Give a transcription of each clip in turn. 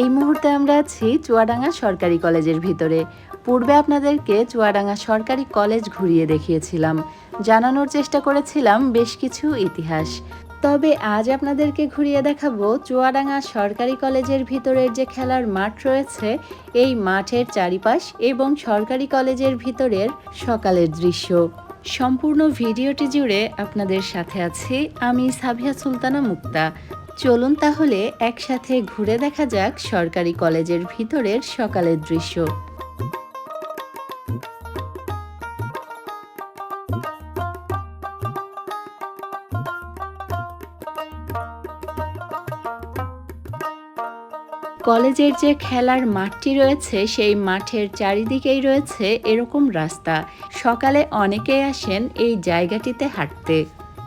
এই মুহূর্তে আমরা আছি চুয়াডাঙ্গা সরকারি কলেজের ভিতরে। পূর্বে আপনাদেরকে চুয়াডাঙ্গা সরকারি কলেজ ঘুরিয়ে দেখিয়েছিলাম। জানানোর চেষ্টা করেছিলাম বেশ কিছু ইতিহাস। তবে আজ আপনাদেরকে ঘুরিয়ে দেখাবো চুয়াডাঙ্গা সরকারি কলেজের ভিতরের যে খেলার মাঠ রয়েছে, এই মাঠের চারিপাশ এবং সরকারি কলেজের ভিতরের সকালের দৃশ্য। সম্পূর্ণ ভিডিওটি জুড়ে আপনাদের সাথে আছি আমি সাবিয়া সুলতানা মুক্তা। চলুন তাহলে একসাথে ঘুরে দেখা যাক সরকারি কলেজের ভিতরের সকালের দৃশ্য। কলেজের যে খেলার মাঠটি রয়েছে, সেই মাঠের চারিদিকেই রয়েছে এরকম রাস্তা। সকালে অনেকেই আসেন এই জায়গাটিতে হাঁটতে।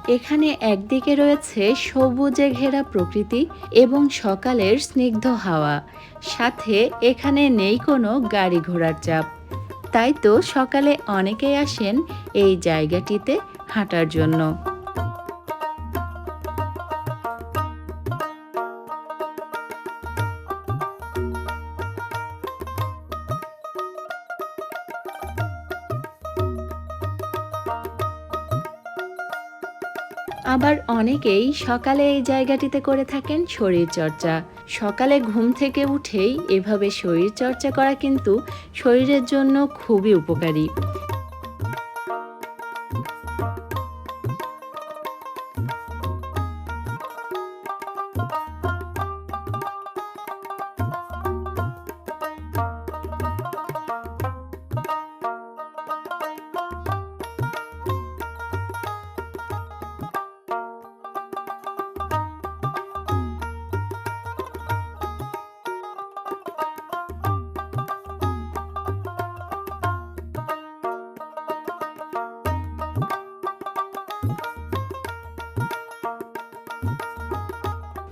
এখানে একদিকে রয়েছে সবুজে ঘেরা প্রকৃতি এবং সকালের স্নিগ্ধ হাওয়া। সাথে এখানে নেই কোনো গাড়ি ঘোড়ার চাপ। তাই তো সকালে অনেকেই আসেন এই জায়গাটিতে হাঁটার জন্য। আবার অনেকেই সকালে এই জায়গাটিতে করে থাকেন শরীর চর্চা সকালে ঘুম থেকে উঠেই এভাবে শরীর চর্চা করা কিন্তু শরীরের জন্য খুবই উপকারী।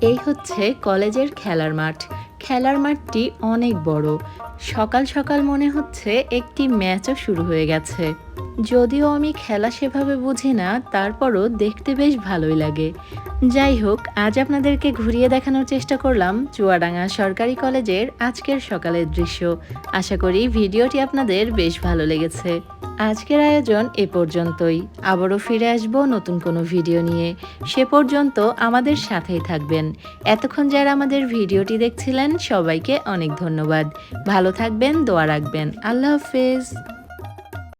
এই হচ্ছে কলেজের খেলার মাঠ। খেলার মাঠটি অনেক বড়। সকাল সকাল মনে হচ্ছে একটি ম্যাচও শুরু হয়ে গেছে। যদিও আমি খেলা সেভাবে বুঝি না, তারপরও দেখতে বেশ ভালোই লাগে। যাই হোক, আজ আপনাদেরকে ঘুরিয়ে দেখানোর চেষ্টা করলাম চুয়াডাঙ্গা সরকারি কলেজের আজকের সকালের দৃশ্য। আশা করি ভিডিওটি আপনাদের বেশ ভালো লেগেছে। আজকের আয়োজন এ পর্যন্তই। আবারও ফিরে আসব নতুন কোনো ভিডিও নিয়ে। সে পর্যন্ত আমাদের সাথেই থাকবেন। এতক্ষণ যারা আমাদের ভিডিওটি দেখছিলেন, সবাইকে অনেক ধন্যবাদ। ভালো থাকবেন, দোয়া রাখবেন। আল্লাহ হাফেজ।